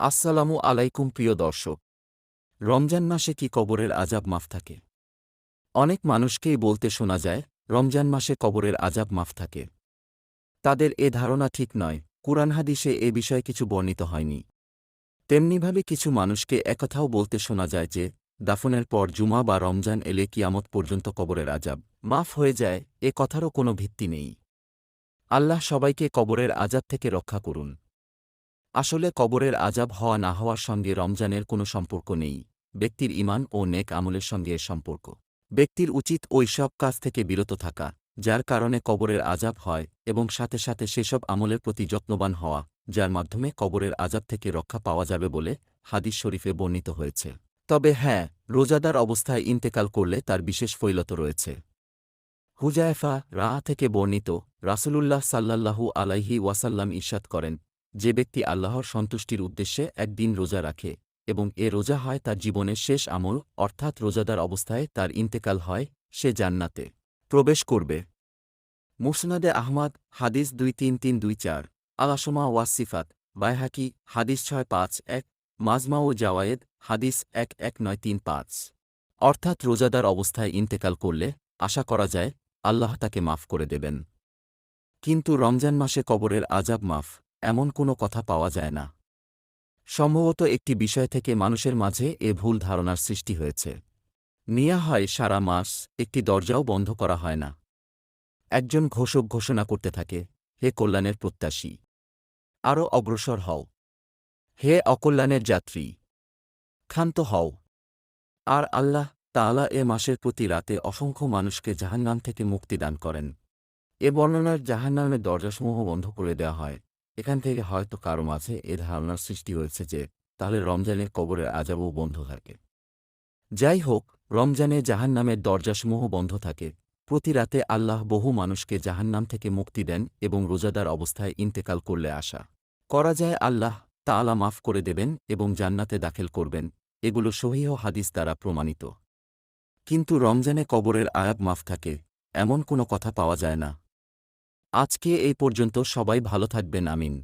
আসসালামু আলাইকুম, প্রিয় দর্শক। রমজান মাসে কি কবরের আজাব মাফ থাকে? অনেক মানুষকেই বলতে শোনা যায়, রমজান মাসে কবরের আজাব মাফ থাকে। তাদের এ ধারণা ঠিক নয়, কুরআন হাদিসে এ বিষয়ে কিছু বর্ণিত হয়নি। তেমনিভাবে কিছু মানুষকে একথাও বলতে শোনা যায় যে, দাফনের পর জুমা বা রমজান এলে কিয়ামত পর্যন্ত কবরের আজাব মাফ হয়ে যায়, এ কথারও কোনো ভিত্তি নেই। আল্লাহ সবাইকে কবরের আজাব থেকে রক্ষা করুন। আসলে কবরের আজাব হওয়া না হওয়ার সঙ্গে রমজানের কোনো সম্পর্ক নেই। ব্যক্তির ইমান ও নেক আমলের সঙ্গে এর সম্পর্ক। ব্যক্তির উচিত ওই সব কাজ থেকে বিরত থাকা, যার কারণে কবরের আজাব হয় এবং সাথে সাথে সেসব আমলের প্রতি যত্নবান হওয়া, যার মাধ্যমে কবরের আজাব থেকে রক্ষা পাওয়া যাবে বলে হাদিস শরীফে বর্ণিত হয়েছে। তবে হ্যাঁ রোজাদার অবস্থায় ইন্তেকাল করলে তার বিশেষ ফৈলত রয়েছে। হুজায়ফা রা থেকে বর্ণিত রাসূলুল্লাহ সাল্লাল্লাহু আলাইহি ওয়াসাল্লাম ঈর্ষাদ করেন যে ব্যক্তি আল্লাহর সন্তুষ্টির উদ্দেশ্যে একদিন রোজা রাখে এবং এ রোজা হয় তার জীবনের শেষ আমল, অর্থাৎ রোজাদার অবস্থায় তার ইন্তেকাল হয়, সে জান্নাতে প্রবেশ করবে। মুসনাদে আহমাদ, হাদিস দুই তিন তিন দুই চার। আলাসমা ওয়াসিফাত বাইহাকি, হাদিস ছয় পাঁচ এক। মাজমা ও জাওয়ায়েদ, হাদিস এক এক নয় তিন পাঁচ। অর্থাৎ রোজাদার অবস্থায় ইন্তেকাল করলে, আশা করা যায়, আল্লাহ তাকে মাফ করে দেবেন। কিন্তু রমজান মাসে কবরের আজাব মাফ। এমন কোনো কথা পাওয়া যায় না। সম্ভবত একটি বিষয় থেকে মানুষের মাঝে এ ভুল ধারণার সৃষ্টি হয়েছে। নিয়া হয় সারা মাস একটি দরজাও বন্ধ করা হয় না। একজন ঘোষক ঘোষণা করতে থাকে, হে কল্যাণের প্রত্যাশী, আরও অগ্রসর হও। হে অকল্যাণের যাত্রী, ক্ষান্ত হও। আর আল্লাহ তাআলা এ মাসের প্রতি রাতে অসংখ্য মানুষকে জাহান্নাম থেকে মুক্তি দান করেন। এ বর্ণনার জাহান্নামের দরজাসমূহ বন্ধ করে দেওয়া হয়। এখান থেকে হয়তো কারও মাঝে এ ধারণার সৃষ্টি হয়েছে যে তাহলে রমজানে কবরের আজাবও বন্ধ থাকে। যাই হোক, রমজানে জাহান্নামের দরজাসমূহ বন্ধ থাকে। প্রতি রাতে আল্লাহ বহু মানুষকে জাহান্নাম থেকে মুক্তি দেন এবং রোজাদার অবস্থায় ইন্তেকাল করলে আসা। করা যায় আল্লাহ তাআলা মাফ করে দেবেন এবং জান্নাতে দাখিল করবেন, এগুলো সহিহ হাদিস দ্বারা প্রমাণিত। কিন্তু রমজানে কবরের আয়াব মাফ থাকে, এমন কোনো কথা পাওয়া যায় না। আজকে এই পর্যন্ত সবাই ভালো থাকবেন আমিন।